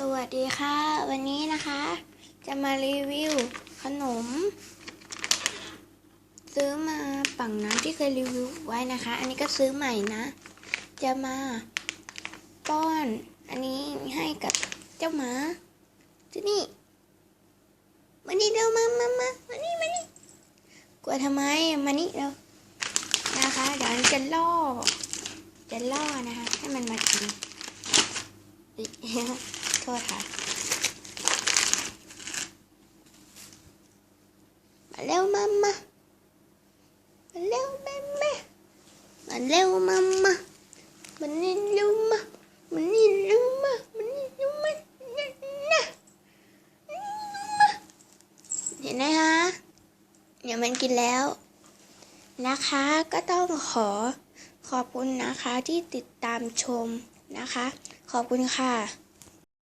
สวัสดีค่ะ วันนี้นะคะ จะมารีวิวขนม ซื้อมาปังน้ำที่เคยรีวิวไว้นะคะ อันนี้ก็ซื้อใหม่นะ จะมาป้อน อันนี้ให้กับเจ้าหมาที่นี่มานี่เร็วมามามามานี่มานี่กลัวทำไมมานี่เร็วนะคะเดี๋ยวจะล่อ จะล่อนะคะ ให้มันมากิน โทษค่ะ มาเร็วมามามาเร็วแม่แม่มาเร็วมามามันนี่เร็วมามันนี่เร็วมามันนี่เร็วมาเนี่ยนะเห็นไหมคะเดี๋ยวมันกินแล้ว นะคะก็ต้องขอขอบคุณนะคะที่ติดตามชมนะคะ ขอบคุณค่ะ